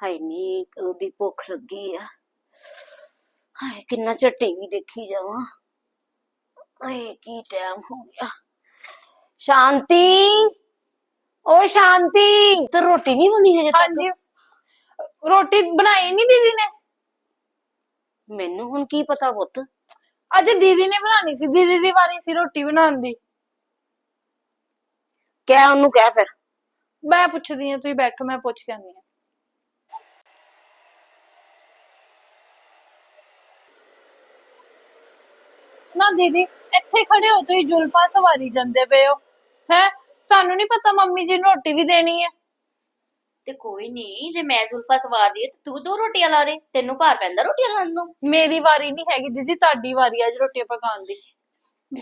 ਹਾਏ ਨੀ ਉਹਦੀ ਭੁੱਖ ਲੱਗੀ ਆ। ਹਾਏ ਕਿੰਨਾ ਚਿਰ ਟੀਵੀ ਦੇਖੀ ਜਾਵਾਂ। ਹਾਏ ਕੀ ਟਾਈਮ ਹੋ ਗਿਆ। ਸ਼ਾਂਤੀ! ਓ ਸ਼ਾਂਤੀ! ਤੇ ਰੋਟੀ ਨਹੀਂ ਬਣੀ ਹਜੇ ਤੱਕ? ਹਾਂਜੀ। ਰੋਟੀ ਬਣਾਈ ਨਹੀਂ ਦੀਦੀ ਨੇ? ਮੈਨੂੰ ਹੁਣ ਕੀ ਪਤਾ ਪੁੱਤ? ਅੱਜ ਦੀਦੀ ਨੇ ਬਣਾਣੀ ਸੀ। ਦੀਦੀ ਦੀ ਵਾਰੀ ਸੀ ਰੋਟੀ ਬਣਾਉਣ ਦੀ। ਕਹਿ ਉਹਨੂੰ ਕਹਿ ਫਿਰ। ਮੈਂ ਪੁੱਛਦੀ ਹਾਂ ਤੁਸੀਂ ਬੈਠੋ ਮੈਂ ਪੁੱਛ ਕੇ ਆਉਂਦੀ ਹਾਂ। ਨਾ ਦੀਦੀ ਇੱਥੇ ਖੜੇ ਹੋ ਤੁਸੀਂ ਜੁਲਫਾਂ ਸਵਾਰੀ ਜਾਂਦੇ ਪਏ ਹੋ। ਹੈ? ਤੁਹਾਨੂੰ ਨਹੀਂ ਪਤਾ ਮੰਮੀ ਜੀ ਨੂੰ ਰੋਟੀ ਵੀ ਦੇਣੀ ਹੈ। ਤੇ ਕੋਈ ਨਹੀਂ ਜੇ ਮੈਂ ਜ਼ੁਲਫਾ ਸਵਾ ਦੀ ਤੇ ਤੂੰ ਦੋ ਰੋਟੀਆਂ ਲਾ ਦੇ ਤੈਨੂੰ ਭਾਰ ਪੈਂਦਾ ਰੋਟੀਆਂ ਲਾਉਣ ਨੂੰ? ਮੇਰੀ ਵਾਰੀ ਨਹੀਂ ਹੈਗੀ ਦੀਦੀ ਤੁਹਾਡੀ ਵਾਰੀ ਅੱਜ ਰੋਟੀ ਪਕਾਉਣ ਦੀ।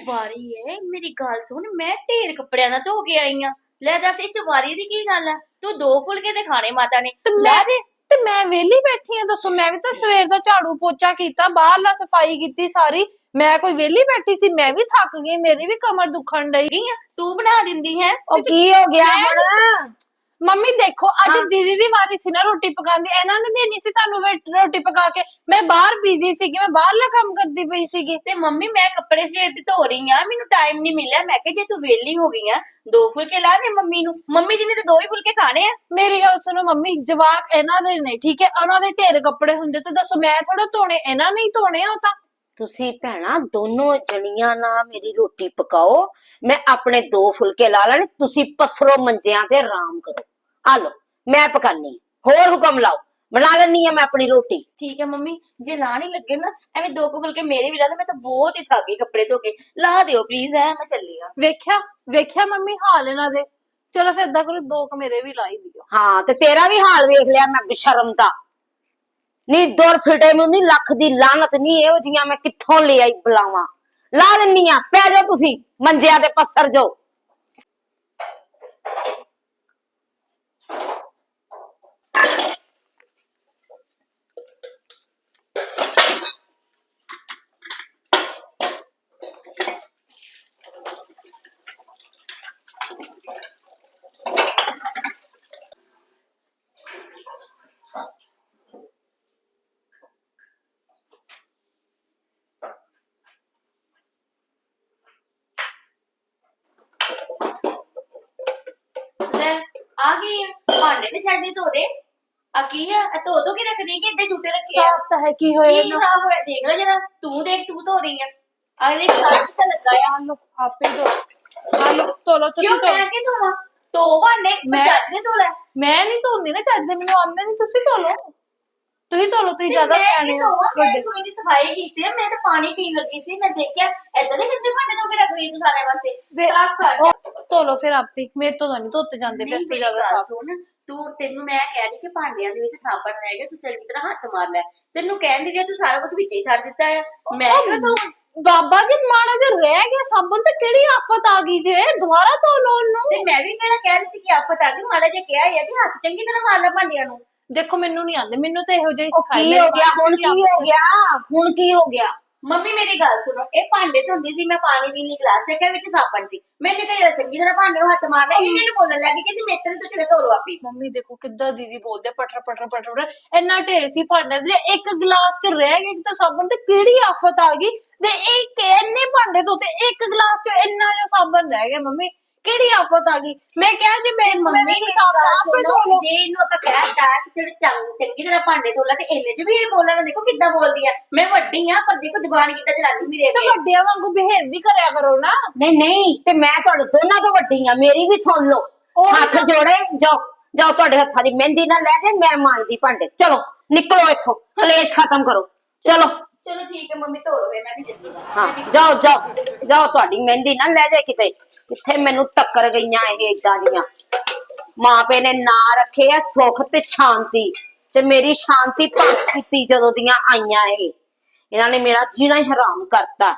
ਵਾਰੀ ਏ ਮੇਰੀ ਗੱਲ ਸੁਣ ਮੈਂ ਢੇਰ ਕੱਪੜਿਆਂ ਨਾਲ ਧੋ ਕੇ ਆਈ ਆ ਲੈ ਦੱਸ ਇਹ ਚ ਵਾਰੀ ਦੀ ਕੀ ਗੱਲ ਆ? ਤੂੰ ਦੋ ਫੁਲਕੇ ਤੇ ਖਾਣੇ ਮਾਤਾ ਨੇ। ਤੇ ਲੈ ਮੈਂ ਦੇ। ਤੇ ਮੈਂ ਵਿਹਲੀ ਬੈਠੀ ਆ ਦੱਸੋ ਮੈਂ ਵੀ ਤਾਂ ਸਵੇਰ ਦਾ ਝਾੜੂ ਪੋਚਾ ਕੀਤਾ ਬਾਹਰਲਾ ਸਫ਼ਾਈ ਕੀਤੀ ਸਾਰੀ। ਮੈਂ ਕੋਈ ਵਿਹਲੀ ਬੈਠੀ ਸੀ ਮੈਂ ਵੀ ਥੱਕ ਗਈ ਮੇਰੀ ਵੀ ਕਮਰ ਦੁਖਣ ਡਈ ਗਈ ਆ। ਤੂੰ ਬਣਾ ਦਿੰਦੀ ਹੈ? ਉਹ ਕੀ ਹੋ ਗਿਆ? ਹੁਣ ਮੰਮੀ ਦੇਖੋ ਅੱਜ ਦੀਦੀ ਦੀ ਵਾਰੀ ਸੀ ਨਾ ਰੋਟੀ ਪਕਾਉਣ ਦੀ ਇਹਨਾਂ ਨੇ ਦੇਣੀ ਸੀ ਤੁਹਾਨੂੰ ਵੇ- ਰੋਟੀ ਪਕਾ ਕੇ। ਮੈਂ ਬਾਹਰ ਬਿਜ਼ੀ ਸੀਗੀ ਮੈਂ ਬਾਹਰਲਾ ਕੰਮ ਕਰਦੀ ਪਈ ਸੀਗੀ। ਤੇ ਮੰਮੀ ਮੈਂ ਕੱਪੜੇ ਸਵੇਰ ਦੀ ਧੋ ਰਹੀ ਆ ਮੈਨੂੰ ਟਾਈਮ ਨਹੀਂ ਮਿਲਿਆ। ਮੈਂ ਕਿਹਾ ਜੇ ਤੂੰ ਵਿਹਲੀ ਹੋ ਗਈ ਆ ਦੋ ਫੁਲਕੇ ਲਾ ਦੇ ਮੰਮੀ ਨੂੰ। ਮੰਮੀ ਜੀ ਨੇ ਤੇ ਦੋ ਹੀ ਫੁਲਕੇ ਖਾਣੇ ਆ। ਮੇਰੀ ਗੱਲ ਸੁਣੋ ਮੰਮੀ ਜਵਾਕ ਇਹਨਾਂ ਦੇ ਨੇ ਠੀਕ ਹੈ? ਉਹਨਾਂ ਦੇ ਢੇਰ ਕੱਪੜੇ ਹੁੰਦੇ ਤੇ ਦੱਸੋ ਮੈਂ ਥੋੜਾ ਧੋਣੇ ਇਹਨਾਂ ਨੇ ਹੀ ਧੋਣੇ ਆ ਉਹ ਤਾਂ? ਤੁਸੀਂ ਭੈਣਾ ਦੋਨੋਂ ਜਣੀਆਂ ਨਾ ਮੇਰੀ ਰੋਟੀ ਪਕਾਓ ਮੈਂ ਆਪਣੇ ਦੋ ਫੁਲਕੇ ਲਾ ਲੈਣੇ ਤੁਸੀਂ ਪਸਰੋ ਮੰਜਿਆਂ ਤੇ ਆਰਾਮ ਕਰੋ। ਆ ਲੋ ਮੈਂ ਪਕਾਨੀ ਹੋਰ ਹੁਕਮ ਲਾਓ ਬਣਾ ਲੈਣੀ ਆ ਮੈਂ ਆਪਣੀ ਰੋਟੀ। ਠੀਕ ਹੈ ਮੰਮੀ ਜੇ ਲਾ ਨਹੀਂ ਲੱਗੇ ਨਾ ਐਵੇਂ ਦੋ ਕੁ ਫੁਲਕੇ ਮੇਰੇ ਵੀ ਲਾ ਦੇ ਮੈਂ ਤਾਂ ਬਹੁਤ ਹੀ ਥੱਕ ਗਈ ਕੱਪੜੇ ਧੋ ਕੇ। ਲਾ ਦਿਓ ਪਲੀਜ਼ ਐ ਮੈਂ ਚੱਲੀ ਆ। ਵੇਖਿਆ ਵੇਖਿਆ ਮੰਮੀ ਹਾਲ ਇਹਨਾਂ ਦੇ। ਚਲੋ ਫਿਰ ਏਦਾਂ ਕਰੋ ਦੋ ਕੁ ਮੇਰੇ ਵੀ ਲਾ ਹੀ ਦਿਓ। ਹਾਂ ਤੇ ਤੇਰਾ ਵੀ ਹਾਲ ਵੇਖ ਲਿਆ ਮੈਂ ਬਸ਼ਰਮ ਦਾ। ਨੀ ਦੁਰ ਫਿਟੇ ਨੂੰ ਨੀ ਲੱਖ ਦੀ ਲਾਨਤ ਨੀ ਇਹੋ ਜੀਆਂ ਮੈਂ ਕਿੱਥੋਂ ਲੈ ਆਈ ਬੁਲਾਵਾਂ। ਲਾ ਦਿੰਨੀ ਆ ਪੈ ਜਾਓ ਤੁਸੀਂ, ਮੰਜਿਆਂ ਤੇ ਪੱਸਰ ਜਾਓ ਲੈ ਆ ਗਈ ਆ। ਭਾਂਡੇ ਤੇ ਛੱਡ ਦੇ ਧੋ ਦੇ ਆ ਕੀ ਆ? ਇਹ ਧੋ ਧੋ ਕੇ ਰੱਖਣੀ ਕਿ ਇੱਥੇ ਜੁੱਤੇ ਰੱਖੇ ਆ? ਸਾਫ਼ ਤਾਂ ਹੈ ਕੀ ਹੋਇਆ ਕੀ ਸਾਫ਼ ਹੋਇਆ? ਦੇਖ ਲੈ ਜਰਾ ਤੂੰ ਦੇਖ ਤੂੰ ਧੋ ਰਹੀ ਆ। ਆ ਦੇਖ ਸਾਫ਼ ਤਾਂ ਲੱਗਾ ਆ। ਆਲੋ ਆਪੇ ਦੋ ਆਲੋ ਤੋਲੋ ਤੁਸੀਂ ਕਿਉਂ ਧੋ। ਮੈਂ ਕੀ ਧੋਵਾਂ? ਧੋ ਭਾਂਡੇ ਮੈਂ- ਚੱਜ ਨੇ ਧੋ ਲੈ। ਮੈਂ ਨਹੀਂ ਧੋਂਦੀ ਨਾ ਚੱਜਦੇ ਮੈਨੂੰ ਆਉਂਦੇ ਨਹੀਂ ਤੁਸੀਂ ਧੋਲੋ ਤੁਸੀਂ ਧੋਲੋ ਤੁਸੀਂ ਜ਼ਿਆਦਾ ਮੈਂ ਸਿਆਣੇ ਕੀ ਹੋ ਧੋਵਾਂ? ਮੈਂ ਵੱਡੇ ਸੂਈ ਦੀ ਸਫ਼ਾਈ ਕੀਤੀ ਆ। ਮੈਂ ਤਾਂ ਪਾਣੀ ਪੀਣ ਲੱਗੀ ਸੀ ਮੈਂ ਦੇਖਿਆ ਏਦਾਂ ਦੇ ਗੰਦੇ ਭਾਂਡੇ ਧੋ ਕੇ ਰੱਖ ਰਹੀ ਤੂੰ ਸਾਰਿਆਂ ਵਾਸਤੇ? ਵੇ- ਸਾਫ਼ ਕਰ। ਉਹ ਧੋਲੋ ਫਿਰ ਆਪੇ ਹੀ। ਮੇਰੇ ਤੋਂ ਤਾਂ ਨਹੀਂ ਧੋਤੇ ਜਾਂਦੇ ਫਿਰ ਤੋਂ ਜ਼ਿਆਦਾ ਸਾਫ਼। ਸੁਣ ਤੂੰ ਤੈਨੂੰ ਮੈਂ ਕਹਿ ਰਹੀ ਕਿ ਭਾਂਡਿਆਂ ਦੇ ਵਿੱਚ ਸਾਬਣ ਰਹਿ ਗਿਆ ਤੂੰ ਚੰਗੀ ਤਰ੍ਹਾਂ ਹੱਥ ਮਾਰ ਲੈ। ਤੈਨੂੰ ਕਹਿੰਦੀ ਕਿ ਤੂੰ ਸਾਰਾ ਕੁਝ ਵਿੱਚ ਹੀ ਛੱਡ ਦਿੱਤਾ ਹੈ। ਮੈਂ ਕਿਉਂ ਤੂੰ ਬਾਬਾ ਜੀ ਮਾੜਾ ਜਿਹਾ ਰਹਿ ਗਿਆ ਸਾਬਣ ਤੇ ਕਿਹੜੀ ਆਫਤ ਆ ਗਈ ਜੇ? ਦੁਬਾਰਾ ਧੋ ਲਓ ਉਹਨੂੰ। ਤੇ ਮੈਂ ਵੀ ਕਿਹੜਾ ਕਹਿ ਰਹੀ ਸੀ ਕਿ ਆਫਤ ਆ ਗਈ ਮਾੜਾ ਜਿਹਾ ਕਿਹਾ ਹੀ ਕਿ ਹੱਥ ਚੰਗੀ ਤਰ੍ਹਾਂ ਮਾਰ ਲੈ ਭਾਂਡਿਆਂ ਨੂੰ। ਦੇਖੋ ਮੈਨੂੰ ਨਹੀਂ ਆਉਂਦੇ ਮੈਨੂੰ ਤਾਂ ਇਹੋ ਜਿਹਾ ਹੀ ਸਿਖਾਈ ਕੀ ਹੋ ਗਿਆ? ਹੁਣ ਕੀ ਹੋ ਗਿਆ? ਹੁਣ ਕੀ ਹੋ ਗਿਆ? ਮੰਮੀ ਮੇਰੀ ਗੱਲ ਸੁਣੋ ਇਹ ਭਾਂਡੇ ਧੋਂਦੀ ਸੀ ਮੈਂ ਪਾਣੀ ਪੀਣ ਲਈ ਗਲਾਸ ਚੱਕਿਆ ਵਿੱਚ ਸਾਬਣ ਸੀ। ਮੈंने ਕਿਹਾ ਚੰਗੀ ਤਰ੍ਹਾਂ ਭਾਂਡੇ ਨੂੰ ਹੱਥ ਮਾਰ ਲਿਆ ਇਹ ਮੈਨੂੰ ਬੋਲਣ ਲੱਗੀ ਕਹਿੰਦੀ ਮੇਰੇ ਤੇ ਚਲੇ ਧੋ ਲੋ ਆਪੀ। ਮੰਮੀ ਦੇਖੋ ਕਿੱਦਾਂ ਦੀਦੀ ਬੋਲਦੇ ਆ, ਪਟਰ ਪਟਰ ਪਟਰ ਪਟਰ। ਇੰਨਾ ਢੇਰ ਸੀ ਭਾਂਡੇ ਦੇ ਇੱਕ ਗਲਾਸ ਚ ਰਹਿ ਗਿਆ ਇੱਕ ਤਾਂ ਸਾਬਣ ਤੇ ਕਿਹੜੀ ਆਫਤ ਆ ਗਈ? ਜੇ ਇੱਕ ਇੰਨੇ ਭਾਂਡੇ ਧੋਤੇ ਇੱਕ ਗਲਾਸ ਚ ਇੰਨਾ ਜਿਹਾ ਸਾਬਣ ਰਹਿ ਗਿਆ ਮੰਮੀ। ਕਿਹੜੀ ਆਫਤ ਆ ਗਈ? ਮੈਂ ਕਿਹਾ ਜੇ ਮੇਰੀ ਮੰਮੀ ਮੰਮੀ ਦੀ ਦੀ ਸਾਬਣ ਆਪੇ ਧੋ ਲਓ ਜੇ ਇਹਨੂੰ ਆਪਾਂ ਕਹਿਤਾ ਕਿ ਤੇਰੇ ਚੰਗ ਚੰਗੀ ਤਰ੍ਹਾਂ ਭਾਂਡੇ ਧੋ ਲੈ ਤੇ ਇਹਨੇ ਚ ਵੀ ਇਹ ਬੋਲਣਾ ਦੇਖੋ ਕਿੱਦਾਂ ਬੋਲਦੀ ਆ। ਮੈਂ ਵੱਡੀ ਆ ਪਰ ਦੇਖੋ ਜ਼ੁਬਾਨ ਕਿੱਦਾਂ ਚਲਾਉਂਦੀ ਮੇਰੇ ਤੇ ਅੱਗੇ ਵੱਡਿਆਂ ਵਾਂਗੂ ਬਿਹੇਵ ਵੀ ਕਰਿਆ ਕਰੋ ਨਾ। ਨਹੀਂ ਨਹੀਂ ਤੇ ਮੈਂ ਤੁਹਾਡੇ ਦੋਨਾਂ ਤੋਂ ਵੱਡੀ ਆ ਮੇਰੀ ਵੀ ਸੁਣ ਲਓ। ਉਹ ਹੱਥ ਜੋੜੇ ਜਾਓ ਜਾਓ ਤੁਹਾਡੇ ਹੱਥਾਂ ਦੀ ਮਹਿੰਦੀ ਨਾ ਲੈ ਜੇ ਮੈਂ ਮਾਂਜਦੀ ਭਾਂਡੇ। ਚਲੋ ਨਿਕਲੋ ਇੱਥੋਂ ਕਲੇਸ਼ ਖਤਮ ਕਰੋ। ਚਲੋ। ਚਲੋ ਠੀਕ ਹੈ ਮੰਮੀ ਧੋ ਲਵੇ ਮੈਂ ਵੀ ਚੱਲੀ ਹਾਂ ਜਾਓ ਜਾਓ ਜਾਓ ਤੁਹਾਡੀ ਮਹਿੰਦੀ ਨਾ ਲੈ ਜਾਏ ਕਿਤੇ। ਕਿੱਥੇ ਮੈਨੂੰ ਟੱਕਰ ਗਈਆਂ ਇਹ ਇਦਾਂ ਦੀਆਂ। ਮਾਂ ਪੇ ਨੇ ਨਾਂ ਰੱਖੇ ਆ ਸੁੱਖ ਤੇ ਸ਼ਾਂਤੀ, ਤੇ ਮੇਰੀ ਸ਼ਾਂਤੀ ਭੰਗ ਕੀਤੀ ਜਦੋਂ ਦੀਆਂ ਆਈਆਂ ਇਹ। ਇਹਨਾਂ ਨੇ ਮੇਰਾ ਜੀਣਾ ਹੀ ਹਰਾਮ ਕਰਤਾ।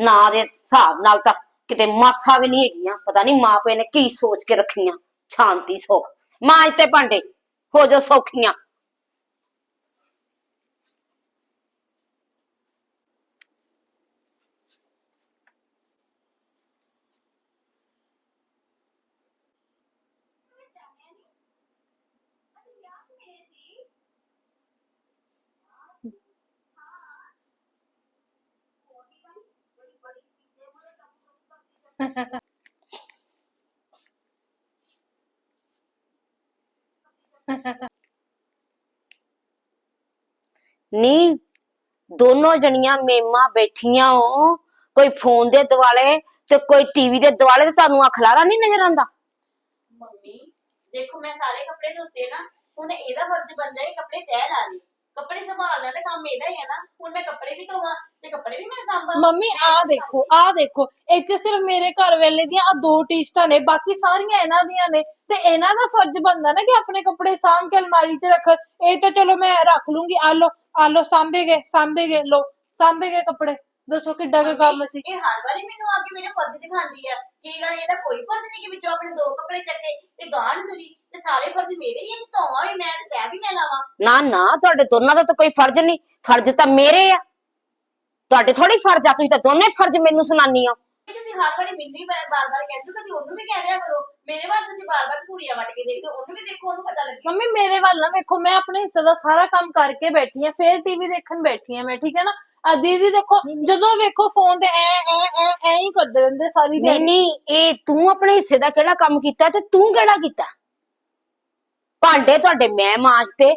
ਨਾਂ ਦੇ ਹਿਸਾਬ ਨਾਲ ਤਾਂ ਕਿਤੇ ਮਾਸਾ ਵੀ ਨਹੀਂ ਹੈਗੀਆਂ। ਪਤਾ ਨਹੀਂ ਮਾਂ ਪੇ ਨੇ ਕੀ ਸੋਚ ਕੇ ਰੱਖੀਆਂ। ਸ਼ਾਂਤੀ, ਸੁੱਖ। ਮਾਂ ਤੇ ਭਾਂਡੇ, ਹੋ ਜਾ ਸੌਖੀਆਂ। ਨੀ, ਦੋਨੋਂ ਜਣੀਆਂ ਮੇਮਾਂ ਬੈਠੀਆਂ ਹੋ ਕੋਈ ਫੋਨ ਦੇ ਦੁਆਲੇ ਤੇ ਕੋਈ ਟੀਵੀ ਦੇ ਦੁਆਲੇ ਤੇ ਤੁਹਾਨੂੰ ਅਖਲਾਰਾ ਨਹੀਂ ਨਜ਼ਰ ਆਉਂਦਾ? ਮੰਮੀ, ਦੇਖੋ ਮੈਂ ਸਾਰੇ ਕੱਪੜੇ ਧੋਤੇ ਨਾ, ਹੁਣ ਇਹਦਾ ਫਰਜ਼ ਬੰਦਾ ਹੈ ਕੱਪੜੇ ਤੈਅ ਲਾ ਦੇ। ਕੱਪੜੇ ਸੰਭਾਲਣਾ ਤਾਂ ਕੰਮ ਇਹਦਾ ਹੀ ਹੈ ਨਾ। ਹੁਣ ਮੈਂ ਕੱਪੜੇ ਵੀ ਧੋਵਾਂ ਤੇ ਕੱਪੜੇ ਵੀ ਮੈਂ ਸੰਭਾਲਾਂ ਮੰਮੀ ਆ ਦੇਖੋ ਆ ਦੇਖੋ ਇੱਥੇ ਸਿਰਫ ਮੇਰੇ ਘਰ ਵੇਲੇ ਦੀਆਂ ਆ ਦੋ ਟੀ-ਸ਼ਰਟਾਂ ਨੇ ਬਾਕੀ ਸਾਰੀਆਂ ਇਹਨਾਂ ਦੀਆਂ ਨੇ। ਤੇ ਇਹਨਾਂ ਦਾ ਫਰਜ਼ ਬਣਦਾ ਨਾ ਕਿ ਆਪਣੇ ਕੱਪੜੇ ਸਾਂਭ ਕੇ ਅਲਮਾਰੀ 'ਚ ਰੱਖ ਇਹ ਤਾਂ ਚਲੋ ਮੈਂ ਰੱਖ ਲੂੰਗੀ। ਆ ਲੋ ਆ ਲੋ ਸਾਂਭੇ ਗਏ ਸਾਂਭੇ ਗਏ ਲੋ ਸਾਂਭੇ ਗਏ ਕੱਪੜੇ। ਦੱਸੋ ਕਿੱਡਾ ਕੁ ਕੰਮ ਸੀ? ਇਹ ਹਰ ਵਾਰੀ ਮੈਨੂੰ ਆ ਕੇ ਮੇਰੇ ਫਰਜ਼ ਦਿਖਾਉਂਦੀ ਆ। ਕੀ ਗੱਲ ਇਹਦਾ ਕੋਈ ਫਰਜ਼ ਨਹੀਂ ਕਿ ਵਿੱਚੋਂ ਆਪਣੇ ਦੋ ਕੱਪੜੇ ਚੱਕੇ ਤੇ ਗਾਂ ਨੂੰ ਤੁਰੀ। ਤੇ ਸਾਰੇ ਫਰਜ਼ ਮੇਰੇ ਹੀ ਆ ਕਿ ਧੋਵਾਂ ਵੀ ਮੈਂ ਤੇ ਵੀ ਮੈਂ ਲਾਵਾਂ। ਨਾ ਨਾ ਤੁਹਾਡੇ ਦੋਨਾਂ ਦਾ ਤਾਂ ਕੋਈ ਫਰਜ਼ ਨਹੀਂ। ਫਰਜ਼ ਤਾਂ ਮੇਰੇ ਆ। ਤੁਹਾਡੇ ਥੋੜੀ ਫਰਜ਼ ਆ ਤੁਸੀਂ ਤਾਂ ਦੋਨੇ ਫਰਜ਼ ਮੈਨੂੰ ਸੁਣਾਨੀ ਆ ਕਿ ਤੁਸੀਂ ਹਰ ਵਾਰੀ ਮੈਨੂੰ ਹੀ ਬਾਰ-ਬਾਰ ਕਹਿੰਦੇ ਹੋ ਕਦੀ ਉਹਨੂੰ ਵੀ ਕਹਿ ਦਿਆ ਕਰੋ। ਮੇਰੇ ਬਾਅਦ ਤੁਸੀਂ ਬਾਰ-ਬਾਰ ਪੂਰੀਆਂ ਵੱਟ ਕੇ ਦੇਖਦੇ ਹੋ ਉਹਨੂੰ ਵੀ ਦੇਖੋ ਉਹਨੂੰ ਪਤਾ ਲੱਗੇ। ਮੰਮੀ ਮੇਰੇ ਵੱਲ ਨਾ ਵੇਖੋ ਮੈਂ ਆਪਣੇ ਹਿੱਸੇ ਦਾ ਸਾਰਾ ਕੰਮ ਕਰਕੇ ਬੈਠੀ ਆ ਫੇਰ ਟੀਵੀ ਦੇਖਣ ਬੈਠੀ ਆ ਮੈਂ ਠੀਕ ਹੈ ਨਾ? ਆ ਦੀਦੀ ਦੇਖੋ ਜਦੋਂ ਵੇਖੋ ਫੋਨ ਤੇ ਐ ਐ ਐ ਐ ਹੀ ਕਰਦੇ ਰਹਿੰਦੇ ਸਾਰੀ ਨਹੀਂ ਦਿਹਾੜੀ। ਨਹੀਂ ਇਹ ਤੂੰ ਆਪਣੇ ਹਿੱਸੇ ਦਾ ਕਿਹੜਾ ਕੰਮ ਕੀਤਾ ਤੇ ਤੂੰ ਕਿਹੜਾ ਕੀਤਾ? ਭਾਂਡੇ ਤੁਹਾਡੇ ਮੈਂ ਮਾਂਜਤੇ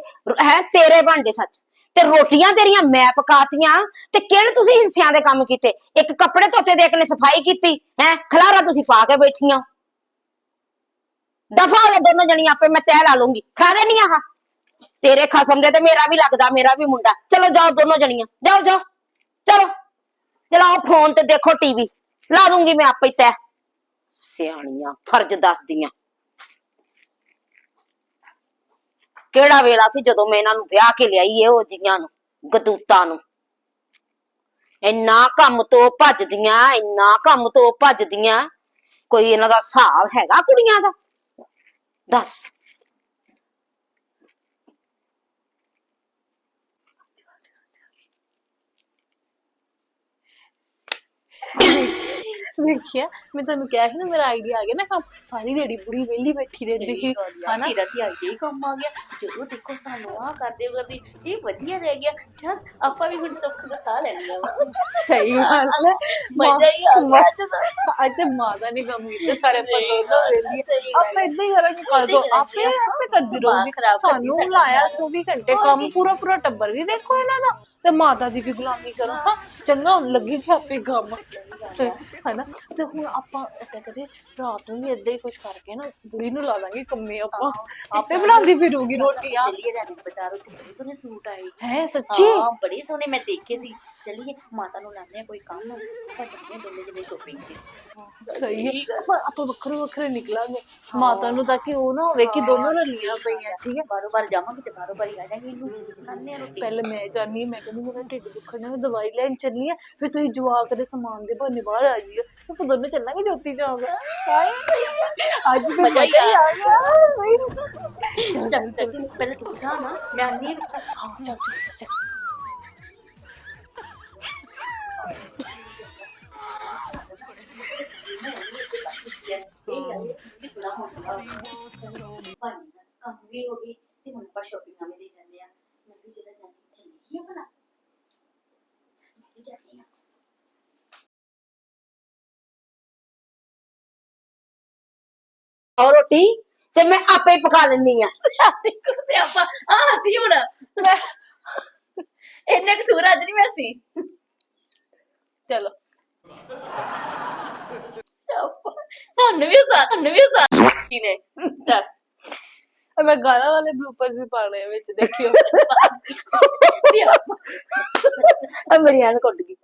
ਹੈ ਤੇਰੇ ਭਾਂਡੇ ਸੱਚ। ਤੇ ਰੋਟੀਆਂ ਤੇਰੀਆਂ ਮੈਂ ਪਕਾਤੀਆਂ ਤੇ ਕਿਹੜੇ ਤੁਸੀਂ ਹਿੱਸਿਆਂ ਦੇ ਕੰਮ ਕੀਤੇ? ਇੱਕ ਕੱਪੜੇ ਧੋਤੇ ਦੇ ਇੱਕ ਨੇ ਸਫ਼ਾਈ ਕੀਤੀ ਹੈ? ਖਲਾਰਾ ਤੁਸੀਂ ਪਾ ਕੇ ਬੈਠੀਆਂ। ਦਫਾ ਹੋ ਜਾ ਦੋਨੋਂ ਜਣੀਆਂ ਆਪੇ ਮੈਂ ਤੈਅ ਲਾ ਲੂੰਗੀ ਖਾ ਨਹੀਂ ਆਹ। ਤੇਰੇ ਖਸਮ ਦੇ ਤੇ ਮੇਰਾ ਵੀ ਲੱਗਦਾ ਮੇਰਾ ਵੀ ਮੁੰਡਾ। ਚਲੋ ਜਾਓ ਦੋਨੋਂ ਜਣੀਆਂ। ਜਾਓ ਜਾਓ। ਚਲੋ ਚਲਾਓ ਫੋਨ ਤੇ ਦੇਖੋ ਟੀਵੀ ਲਾ ਦੂੰਗੀ ਮੈਂ ਆਪੇ ਹੀ ਤੈ ਸਿਆਣੀਆਂ, ਫਰਜ਼ ਦੱਸਦੀਆਂ। ਕਿਹੜਾ ਵੇਲਾ ਸੀ ਜਦੋਂ ਮੈਂ ਇਹਨਾਂ ਨੂੰ ਵਿਆਹ ਕੇ ਲਿਆਈ ਇਹੋ ਜੀਆਂ ਨੂੰ, ਗਦੂਤਾਂ ਨੂੰ। ਇੰਨਾ ਕੰਮ ਤੋਂ ਭੱਜਦੀਆਂ, ਇੰਨਾ ਕੰਮ ਤੋਂ ਭੱਜਦੀਆਂ। ਕੋਈ ਇਹਨਾਂ ਦਾ ਹਿਸਾਬ ਹੈਗਾ ਕੁੜੀਆਂ ਦਾ? ਦੱਸ। ਵੇਖਿਆ ਮੈਂ ਤੁਹਾਨੂੰ ਕਿਹਾ ਸੀ ਨਾ ਮੇਰਾ ਆਈਡੀਆ ਆ ਗਿਆ ਨਾ ਕੰਮ। ਸਾਰੀ ਦਿਹਾੜੀ ਬੁੜੀ ਵਿਹਲੀ ਬੈਠੀ ਰਹਿੰਦੀ ਸੀ ਹਨਾ? ਤੇਰਾ ਤੇ ਆਈਡੀਆ ਹੀ ਕੰਮ ਆ ਗਿਆ। ਜਦੋਂ ਦੇਖੋ ਸਾਨੂੰ ਆ ਕਰਦੇ ਕਰਦੇ ਇਹ ਵਧੀਆ ਰਹਿ ਗਿਆ। ਚਲ ਆਪਾਂ ਵੀ ਹੁਣ ਸੁੱਖ ਦਾ ਸਾਹ ਲੈ ਲਿਆ ਵਾ। ਸਹੀ ਗੱਲ ਹੈ ਮਜ਼ਾ ਹੀ ਆ ਗਿਆ ਅੱਜ ਤਾਂ। ਅੱਜ ਤੇ ਮਾਤਾ ਨੇ ਕੰਮ ਕੀਤੇ ਸਾਰੇ ਆਪਾਂ ਦੋਨੋਂ ਗੱਲ ਆਪਾਂ ਇਦਾਂ ਹੀ ਕਰਾਂਗੇ ਕੱਲ ਤੋਂ ਆਪੇ ਆਪੇ ਕਰਦੀ ਰਹੂਗੀ। ਸਾਨੂੰ। ਲਾਇਆ 24 ਘੰਟੇ ਕੰਮ ਪੂਰਾ ਪੂਰਾ ਟੱਬਰ ਵੀ ਦੇਖੋ ਇਹਨਾਂ ਦਾ। ਤੇ ਮਾਤਾ ਦੀ ਵੀ ਗੁਲਾਮੀ ਕਰੋ। ਹਾਂ ਚੰਗਾ ਲੱਗੀ ਕਿ ਆਪੇ ਕੰਮ ਹੈਨਾ ਤੇ ਹੁਣ ਆਪਾਂ ਏਦਾਂ ਕਰੇ ਰਾਤ ਨੂੰ ਵੀ ਏਦਾਂ ਹੀ ਕੁਝ ਕਰਕੇ ਨਾ ਬੁੜੀ ਨੂੰ ਲਾ ਦਾਂਗੇ ਕੰਮੇ ਆਪਾਂ। ਆਪੇ ਬਣਾਉਂਦੀ ਫਿਰੂਗੀ ਰੋਟੀਆਂ। ਚਲਿਏ ਰਾਣੀ ਬਾਜ਼ਾਰੋਂ ਤੇ ਬੜੇ ਸੋਹਣੇ ਸੂਟ ਆਏ। ਹੈ ਸੱਚੀ? ਹਾਂ ਬੜੇ ਸੋਹਣੇ ਮੈਂ ਦੇਖੇ ਸੀ। ਚਲਿਏ ਮਾਤਾ ਨੂੰ ਲਾਣੇ ਕੋਈ ਕੰਮ ਆਪਾਂ ਜਾਂਦੇ ਦੋਨੇ ਜਣੇ ਸ਼ੋਪਿੰਗ ਤੇ ਸਹੀ ਹੈ ਆਪਾਂ ਆਪਾਂ ਵੱਖਰੇ ਵੱਖਰੇ ਨਿਕਲਾਂਗੇ ਮਾਤਾ ਨੂੰ ਤਾਂ ਕਿ ਉਹ ਨਾ ਹੋਵੇ ਕਿ ਦੋਨੋਂ ਰਲੀਆਂ ਪਈਆਂ ਠੀਕ ਹੈ ਬਾਰੋ ਬਾਰ ਜਾਵਾਂਗੇ ਤੇ ਬਾਰੋ ਬਾਰ ਆ ਜਾਵਾਂਗੇ ਇਹਨੂੰ ਖਾਣੇ ਆ ਰੋਟੀ ਪਹਿਲੇ ਮੈਂ ਜਾਨੀ ਹਾਂ, ਮੈਂ ਕਹਿੰਦੀ ਮੇਰਾ ਢਿੱਡ ਦੁਖਣਾ ਮੈਂ ਦਵਾਈ ਲੈਣ ਚੱਲੀ ਆ ਫਿਰ ਤੁਸੀਂ ਜਵਾਬ ਦੇ ਸਮਾਨ ਦੇ ਬਹਾਨੇ ਬਾਹਰ ਆ ਜਿਓ ਆਪਾਂ ਦੋਨੇ ਚੱਲਾਂਗੇ ਜੋਤੀ ਜਾਵਾਂਗੇ ਹਾਏ ਅੱਜ ਤੇ ਮਜ਼ਾ ਹੀ ਮਜ਼ਾ ਹੀ ਆ ਆ ਗਿਆ ਚੱਲ ਚੱਲ ਪਹਿਲੇ ਤੂੰ ਜਾ ਨਾ ਮੈਂ ਆਨੀ ਹਾਂ ਚੱਲ ਚੱਲ ਕੰਮ ਵੀ ਹੋ ਗਈ ਤੇ ਹੁਣ ਆਪਾਂ ਸ਼ੋਪਿੰਗ ਵੀ ਦੇ ਜਾਂਦੇ ਆ ਮੈਂ ਵੀ ਜਿਹੜਾ ਜਾਣੀ ਚੱਲੀ ਆ ਭਲਾ। ਮੈਂ ਵੀ ਜਾਂਦੀ ਆ ਉਹ ਰੋਟੀ ਤੇ ਮੈਂ ਆਪੇ ਹੀ ਪਕਾ ਲੈਂਦੀ ਆ ਤੇ ਆਪਾਂ ਆ ਹਸੀ ਹੁਣ। ਇੰਨੇ ਕਸੂਰ ਅੱਜ ਨਹੀਂ ਮੈਂ ਸੀ। ਚਲੋ। ਸਾਨੂੰ ਵੀ ਹਸਾ ਸਾਨੂੰ ਵੀ ਹਸਾ ਕੀ ਨੇ ਚੱਲ ਆ ਮੈਂ ਗਾਣਾ ਵਾਲੇ ਬਲੂਪਰਸ ਵੀ ਪਾਣੇ ਆ ਵਿੱਚ ਦੇਖਿਓ ਤੇ ਆਪਾਂ ਆ ਮੇਰੀ ਐਨ ਕੁੱਟ ਗਈ